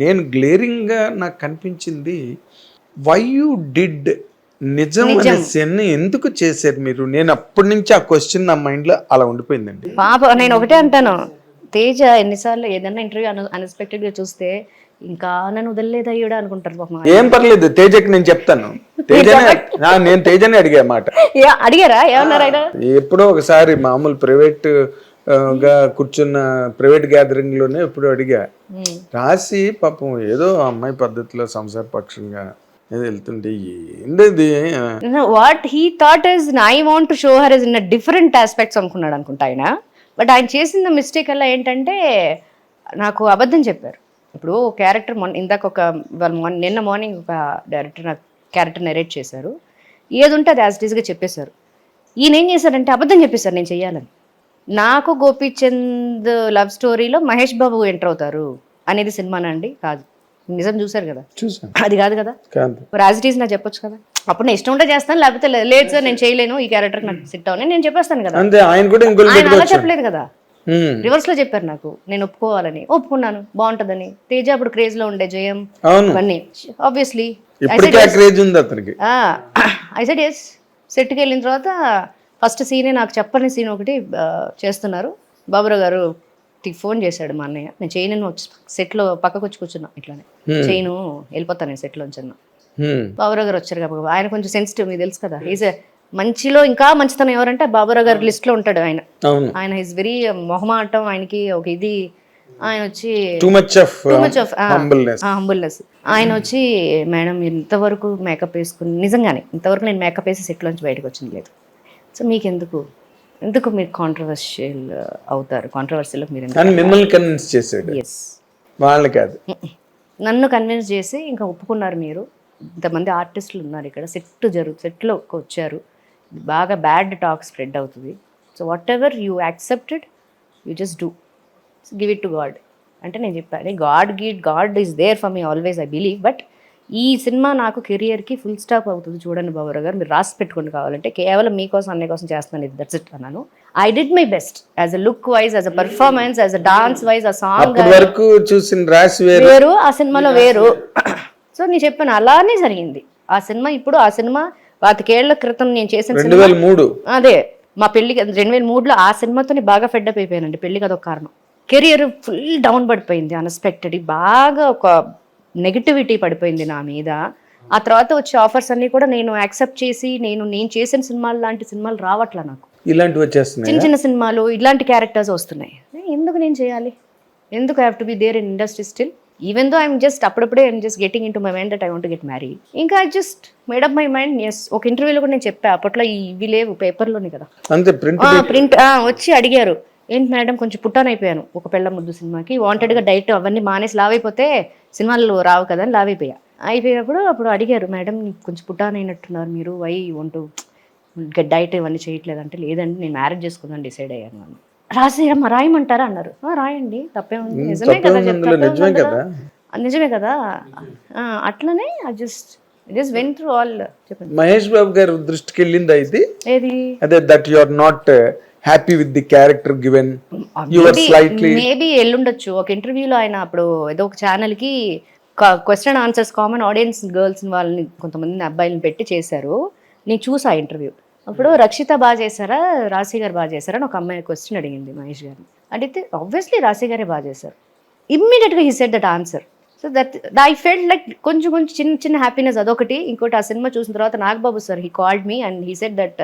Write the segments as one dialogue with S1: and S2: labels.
S1: నేను గ్లేరింగ్గా నాకు కనిపించింది వై యూ డిడ్ నిజం అనే సీన్ ఎందుకు చేశారు మీరు? నేను అప్పటి నుంచి ఆ క్వశ్చన్ నా మైండ్లో అలా ఉండిపోయిందండి.
S2: పాప నేను ఒకటే అంటాను. తేజ ఎన్నిసార్లు ఏదైనా ఇంటర్వ్యూ అన్ఎక్స్పెక్టెడ్గా చూస్తే ఇంకా నన్ను వదలలేదు అయ్యాడు అనుకుంటారు
S1: ఏం పర్లేదు తేజకి నేను చెప్తాను. నేను తేజనే అడిగా మాట.
S2: అడిగారా? ఏమన్నారు
S1: ఎప్పుడో ఒకసారి మామూలు ప్రైవేట్ గా కూర్చున్న ప్రైవేట్ గ్యాదరింగ్లోనే ఎప్పుడో అడిగా. రాసి పాపం ఏదో అమ్మాయి పద్ధతిలో సంసార పక్షంగా ఏదో వెళ్తుంటే ఏంటది?
S2: What he thought is I want to show her is in different aspects అనుకున్నాడు అనుకుంటా ఆయన. బట్ ఆయన చేసిన మిస్టేక్ అలా ఏంటంటే నాకు అబద్ధం చెప్పారు. ఇప్పుడు క్యారెక్టర్ మొన్న ఇందాక ఒక మొన్న నిన్న మార్నింగ్ ఒక డైరెక్టర్ నాకు క్యారెక్టర్ నెరేట్ చేశారు. ఏది ఉంటే అది యాజ్గా చెప్పేశారు. ఈయన ఏం చేశారంటే అబద్ధం చెప్పేశారు నేను చెయ్యాలని. నాకు గోపీచంద్ లవ్ స్టోరీలో మహేష్ బాబు ఎంటర్ అవుతారు అనేది సినిమానండి కాదు. నిజం చూశారు కదా? అది కాదు కదా? యాజ్ ఇట్ ఈస్ నాకు చెప్పొచ్చు కదా? అప్పుడు నేను ఇష్టం ఉంటే చేస్తాను లేకపోతే లేదు సార్ నేను చేయలేను ఈ క్యారెక్టర్ నాకు సిట్ అవును నేను చెప్పేస్తాను కదా.
S1: అంతే ఆయన కూడా
S2: ఆయన అలా చెప్పలేదు కదా? రివర్స్లో చెప్పారు నాకు నేను ఒప్పుకోవాలని. ఒప్పుకున్నాను బాగుంటదని. తేజ అప్పుడు క్రేజ్లో ఉండే జయం ఇవన్నీ. ఆబ్వియస్లీ ఐ సెడ్ ఎస్ సెట్కి వెళ్ళిన తర్వాత ఫస్ట్ సీనే నాకు చెప్పని సీన్ ఒకటి చేస్తున్నారు. బాబురావు గారు ఫోన్ చేశాడు మా అన్నయ్య. నేను చేయను వచ్చి సెట్లో పక్కకు వచ్చి కూర్చున్నా ఇట్లానే. చేయను వెళ్ళిపోతాను నేను సెట్లో నుంచి
S1: ఉమ్,
S2: బాబురావు గారు వచ్చారు కాబట్టి ఆయన కొంచెం సెన్సిటివ్ మీకు తెలుసు కదా. ఈజ్ మంచిలో ఇంకా మంచితనం ఎవరంటే బాబురావు గారి లిస్ట్లో ఉంటాడు ఆయన. ఆయన ఈజ్ వెరీ మొహమాటం ఆయనకి ఒక ఇది. ఆయన వచ్చి
S1: టూ మచ్ ఆఫ్ హంబుల్నెస్
S2: ఆయన వచ్చి మేడం ఇంతవరకు మేకప్ వేసుకుని నిజంగానే ఇంతవరకు నేను మేకప్ వేసి సెట్ నుంచి బయటకు వచ్చింది లేదు. సో మీకు ఎందుకు ఎందుకు మీరు కాంట్రవర్షియల్ అవుతారు? కాంట్రవర్షియల్ మీరు
S1: మిమ్మల్ని కన్విన్స్ చేశాడు.
S2: ఎస్
S1: వాళ్ళని కాదు.
S2: నన్ను కన్విన్స్ చేసి ఇంకా ఒప్పుకున్నారు మీరు. ఇంతమంది ఆర్టిస్టులు ఉన్నారు ఇక్కడ. సెట్ జరుగు సెట్లో వచ్చారు. బాగా బ్యాడ్ టాక్ స్ప్రెడ్ అవుతుంది. So whatever you accepted you just do give it to God అంటే నేను చెప్పాను God God God is there for me always I believe but ఈ సినిమా నాకు కెరియర్కి ఫుల్ స్టాప్ అవుతుంది చూడండి బాబురావు గారు. మీరు రాసి పెట్టుకోండి కావాలంటే. కేవలం మీకోసం అన్నయ్య కోసం చేస్తున్నాను ఇది. దట్స్ ఇట్ అన్నాను. I did my best as a look wise as a performance as a dance wise ఆ సాంగ్
S1: వరకు చూసిన రాసి వేరు.
S2: ఆ సినిమాలో వేరు. సో నేను చెప్పాను అలానే జరిగింది. ఆ సినిమా ఇప్పుడు ఆ సినిమా పాతికేళ్ళ క్రితం నేను చేసిన
S1: రెండు
S2: సినిమా.
S1: వేల మూడు
S2: అదే మా పెళ్ళికి రెండు వేల మూడులో ఆ సినిమాతోనే బాగా ఫెడ్డప్ అయిపోయానండి. పెళ్ళికి అదొక కారణం. కెరియర్ ఫుల్ డౌన్ పడిపోయింది అన్ఎక్స్పెక్టెడ్ బాగా ఒక నెగిటివిటీ పడిపోయింది నా మీద. ఆ తర్వాత వచ్చే ఆఫర్స్ అన్ని కూడా నేను యాక్సెప్ట్ చేసి నేను నేను చేసిన సినిమాలు లాంటి సినిమాలు రావట్లా నాకు.
S1: ఇలాంటివి వచ్చేస్తున్నాయి?
S2: చిన్న చిన్న సినిమాలు ఇలాంటి క్యారెక్టర్స్ వస్తున్నాయి. ఎందుకు నేను చేయాలి? ఎందుకు have to be there in industry still even though I'm just అప్పుడప్పుడే I'm just getting in to my mind that I want get marry ఇంకా I just made up my mind as ఒక ఇంటర్వ్యూలో కూడా నేను చెప్పా అప్పట్లో ఇవి లేవు పేపర్లోనే కదా.
S1: అంతే ప్రింట్
S2: ప్రింట్ వచ్చి అడిగారు. ఏంటి మేడం కొంచెం పుట్టాన్ అయిపోయాను. ఒక పెళ్ళ ముద్దు సినిమాకి. వాంటెడ్గా డైట్ అవన్నీ మానేసి లావ్ అయిపోతే సినిమాలు రావు కదా అని లావ్ అయిపోయా. అయిపోయినప్పుడు అప్పుడు అడిగారు మేడం కొంచెం పుట్టాన్ అయినట్టున్నారు మీరు. వై వంటూ డైట్ ఇవన్నీ చేయట్లేదు అంటే లేదండి నేను మ్యారేజ్ చేసుకుందాం డిసైడ్ అయ్యాను అని రాసేయమ్మా రాయమంటారా? అన్నారు. "ఆ, రాయండి. తప్పే ఉంది నిజమే కదా
S1: నిజమే కదా.
S2: అట్లనే just just when through all చెప్పండి.
S1: మహేష్ బాబు గారి దృష్టికి వెళ్ళింది అయితే
S2: ఏది?
S1: అదే that you are not happy with the character given you are slightly
S2: maybe ఎల్లుండొచ్చు. ఒక ఇంటర్వ్యూలో ఆయన అప్పుడు ఏదో ఒక ఛానల్కి question answers common audience girls వాళ్ళని కొంతమంది అబ్బాయిలను పెట్టి చేశారు. నేను చూసా ఇంటర్వ్యూ అప్పుడు రక్షిత బాగా చేశారా? రాశి గారు బాగా చేశారా? అని ఒక అమ్మాయి క్వశ్చన్ అడిగింది మహేష్ గారు అడిగితే ఆబ్వియస్లీ రాశి గారే బాగా చేశారు. ఇమ్మీడియట్గా he said that answer so that I felt like కొంచెం కొంచెం చిన్న చిన్న హ్యాపీనెస్ అదొకటి. ఇంకోటి ఆ సినిమా చూసిన తర్వాత Nagababu sir he called me and he said that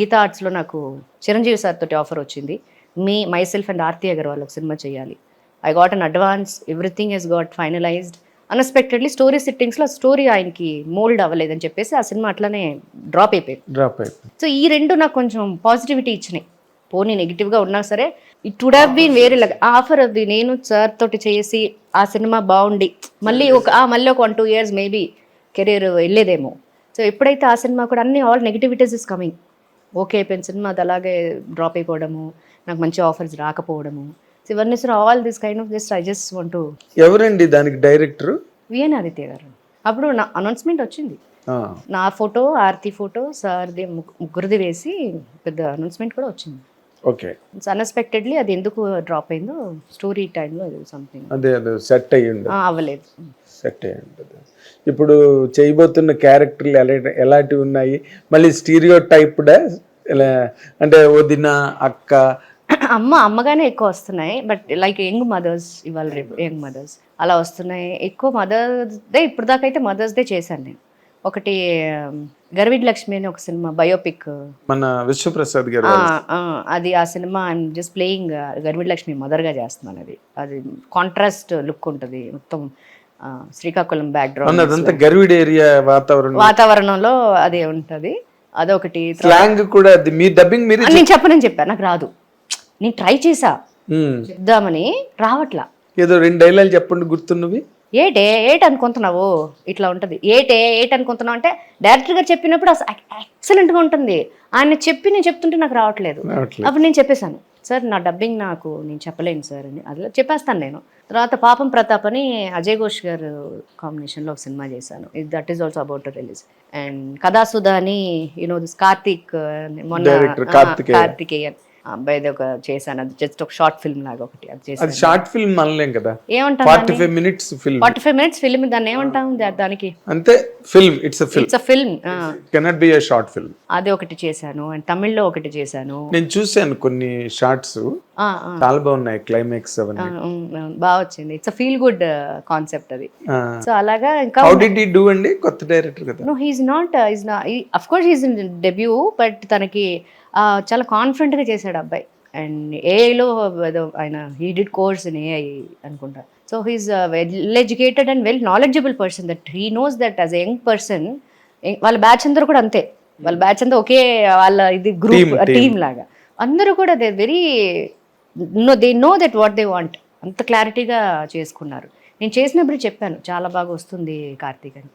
S2: Geetha ఆర్ట్స్లో నాకు చిరంజీవి సార్ తోటి ఆఫర్ వచ్చింది. Me myself and Aarthi Agarwal ఒక సినిమా చేయాలి. I got an advance everything he's got finalised unexpectedly story సిట్టింగ్స్లో story ఆయనకి మోల్డ్ అవ్వలేదని చెప్పేసి ఆ సినిమా అట్లానే డ్రాప్ అయిపోయింది.
S1: డ్రాప్ అయిపోయింది.
S2: సో ఈ రెండు నాకు కొంచెం పాజిటివిటీ ఇచ్చినాయి. పోనీ నెగిటివ్గా ఉన్నా సరే ఇట్ వుడ్ హ్యావ్ బీన్ వేరే లాగా ఆఫర్ అది నేను సార్ తోటి చేసి ఆ సినిమా బాగుండి మళ్ళీ ఒక ఆ మళ్ళీ ఒక one two years maybe career వెళ్ళేదేమో. So ఎప్పుడైతే ఆ సినిమా కూడా అన్ని all negativities is coming okay అయిపోయిన సినిమా అది అలాగే డ్రాప్ అయిపోవడము నాకు మంచి ఆఫర్స్ రాకపోవడము. సో ఇవన్నీ sir all this kind of just I just want
S1: ఎవరండి దానికి డైరెక్టర్
S2: విఎన్ ఆదిత్య గారు. అప్పుడు నా అనౌన్స్మెంట్ వచ్చింది. నా ఫోటో ఆర్తి ఫోటో సార్ది ముగ్గు- ముగ్గురిది వేసి పెద్ద అనౌన్స్మెంట్ కూడా వచ్చింది.
S1: ఓకే
S2: అన్ఎక్స్పెక్టెడ్లీ అది ఎందుకు డ్రాప్ అయిందో స్టోరీ టైంలో సంథింగ్
S1: అదే అదే సెట్ అయ్యి ఉండదు.
S2: అవ్వలేదు.
S1: సెట్ అయ్యి ఉంటుంది ఇప్పుడు చేయబోతున్న క్యారెక్టర్లు ఎలా ఎలాంటివి ఉన్నాయి? మళ్ళీ స్టీరియో టైప్డా అంటే వదిన అక్క.
S2: అమ్మ అమ్మగానే ఎక్కువ వస్తున్నాయి బట్ లైక్ యంగ్ మదర్స్ ఇవాళ రేపు యంగ్ మదర్స్ అలా వస్తున్నాయి. ఎక్కువ మదర్స్ డే ఇప్పుడు దాకా అయితే మదర్స్ డే చేశాను నేను. ఒకటి గర్విడ్ లక్ష్మి అని ఒక సినిమా బయోపిక్
S1: మన విశ్వప్రసాద్ గారు
S2: అది ఆ సినిమా ఐఎమ్ జస్ట్ ప్లేయింగ్ గర్విడ్ లక్ష్మి మదర్గా చేస్తున్నాను అది. అది కాంట్రాస్ట్ లుక్ ఉంటుంది. మొత్తం శ్రీకాకుళం
S1: అదంతా గర్విడ్ ఏరియా వాతావరణం.
S2: వాతావరణంలో అదే ఉంటది. అదొకటి
S1: స్లాంగ్ కూడా మీ డబ్బింగ్ మీరే
S2: నేను చెప్పనని చెప్పా నాకు రాదు. నేను ట్రై చేసా. చెప్దామని రావట్లా.
S1: ఏదో రెండు డైలాగ్ చెప్పండి గుర్తున్నవి?
S2: ఏటే ఏట్ అనుకుంటున్నావు? ఇట్లా ఉంటుంది. ఏటే ఏట్ అనుకుంటున్నావు అంటే డైరెక్టర్ గారు చెప్పినప్పుడు అసలు ఎక్సలెంట్గా ఉంటుంది. ఆయన చెప్పి నేను చెప్తుంటే నాకు రావట్లేదు. అప్పుడు నేను చెప్పేశాను సార్ నా డబ్బింగ్ నాకు నేను చెప్పలేను సార్ అని. అది చెప్పేస్తాను నేను. తర్వాత పాపం ప్రతాప్ అని అజయ్ ఘోష్ గారు కాంబినేషన్లో ఒక సినిమా చేశాను. That is also about release and Kathasudha అని యూనో దిస్ కార్తీక్ మొన్న
S1: కార్తికేయన్.
S2: అబ్బాయిది ఒక చేశాను. అది జస్ట్ ఒక షార్ట్ ఫిల్మ్ లాగా ఒకటి అది చేశాను.
S1: అది షార్ట్ ఫిల్మ్ అనలేం కదా?
S2: ఏమంటాం
S1: forty five minutes film
S2: forty five minutes film దాన్ని ఏమంటాం దా- దానికి?
S1: అంతే film it's a film
S2: it's a film
S1: cannot be a short film
S2: అది ఒకటి చేశాను. అండ్ తమిళ్ళో ఒకటి చేశాను.
S1: నేను చూశాను కొన్ని షార్ట్స్
S2: ఆ, ఆ,
S1: చాలా బాగున్నాయి క్లైమాక్స్
S2: ఆ,
S1: అవన్నీ
S2: ఉమ్, ఉమ్, బాగా వచ్చింది. It's a feel good concept అది. సో అలాగా ఇంకా
S1: హౌ డిడ్ ఈ డూ అండి? కొత్త డైరెక్టర్ కదా.
S2: నో హీఈస్ నాట్ ఈజ్ నా of course he's in debut but తనకి చాలా కాన్ఫిడెంట్గా చేశాడు అబ్బాయి. అండ్ ఏఐలో ఆయన he did course in AI అనుకుంటా. So he's well educated and well knowledgeable person that he knows that as a young person వాళ్ళ బ్యాచ్ అందరూ కూడా అంతే. వాళ్ళ బ్యాచ్ అంతా ఒకే వాళ్ళ ఇది గ్రూప్. టీమ్ లాగా. అందరూ కూడా they very know they know that what they want అంత క్లారిటీగా చేసుకున్నారు. నేను చేసినప్పుడు చెప్పాను చాలా బాగా వస్తుంది కార్తీక్ అని.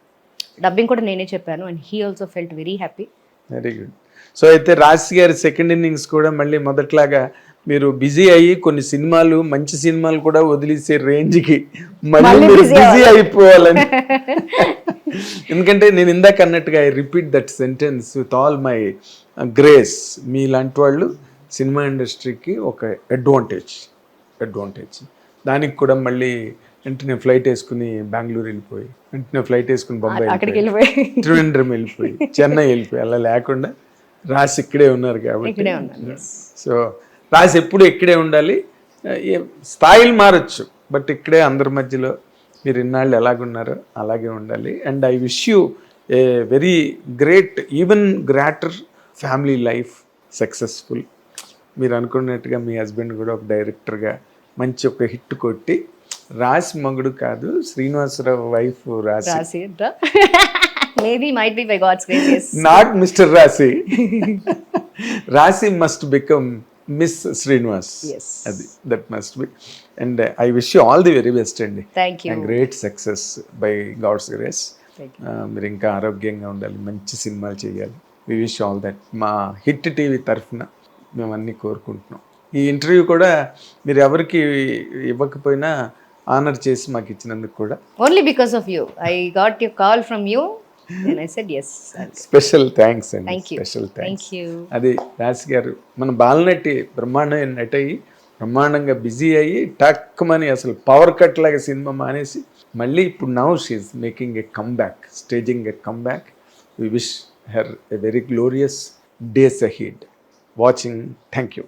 S2: డబ్బింగ్ కూడా నేనే చెప్పాను and he also felt very happy
S1: very good so అయితే రాశి గారి సెకండ్ ఇన్నింగ్స్ కూడా మళ్ళీ మొదట్లాగా మీరు బిజీ అయ్యి కొన్ని సినిమాలు మంచి సినిమాలు కూడా వదిలేసే రేంజ్కి మళ్ళీ మీరు బిజీ అయిపోవాలని. ఎందుకంటే నేను ఇందాక అన్నట్టుగా I repeat that sentence with all my grace మీలాంటి వాళ్ళు సినిమా ఇండస్ట్రీకి ఒక అడ్వాంటేజ్ అడ్వాంటేజ్ దానికి కూడా మళ్ళీ వెంటనే ఫ్లైట్ వేసుకుని బెంగళూరు వెళ్ళిపోయి వెంటనే ఫ్లైట్ వేసుకుని బొంబాయి వెళ్ళిపోయి. త్రివేంద్రం వెళ్ళిపోయి చెన్నై వెళ్ళిపోయి అలా లేకుండా రాసి ఇక్కడే ఉన్నారు కాబట్టి. సో రాసి ఎప్పుడు ఇక్కడే ఉండాలి. స్థాయిలు మారచ్చు బట్ ఇక్కడే అందరి మధ్యలో మీరు ఇన్నాళ్ళు ఎలాగున్నారో అలాగే ఉండాలి. And I wish you a very great even greater family life successful. మీరు అనుకున్నట్టుగా మీ హస్బెండ్ కూడా ఒక డైరెక్టర్గా మంచి ఒక హిట్ కొట్టి రాసి మగుడు కాదు Srinivasarao wife Raasi
S2: Raasi maybe might be by God's grace
S1: not mister Raasi Raasi must become miss Srinivas
S2: Yes.
S1: అది that must be and I wish you all the very best అండి great success by God's grace
S2: Thank
S1: మీరు ఇంకా ఆరోగ్యంగా ఉండాలి మంచి సినిమాలు చేయాలి. We wish all that మా హిట్ టీవీ తరఫున మేము అన్నీ కోరుకుంటున్నాం. ఈ ఇంటర్వ్యూ కూడా మీరు ఎవరికి ఇవ్వకపోయినా ఆనర్ చేసి మాకు ఇచ్చినందుకు కూడా.
S2: Only because of you I got you call from you said yes
S1: special thanks అండి స్పెషల్ థ్యాంక్స్ అది రాసి గారు మన బాలనటి బ్రహ్మాండమైన నటి అయ్యి బ్రహ్మాండంగా బిజీ అయ్యి టక్కుమని అసలు పవర్ కట్ లాగా సినిమా మానేసి మళ్ళీ ఇప్పుడు now she's making a come back staging a come back we wish her a very glorious days ahead watching thank you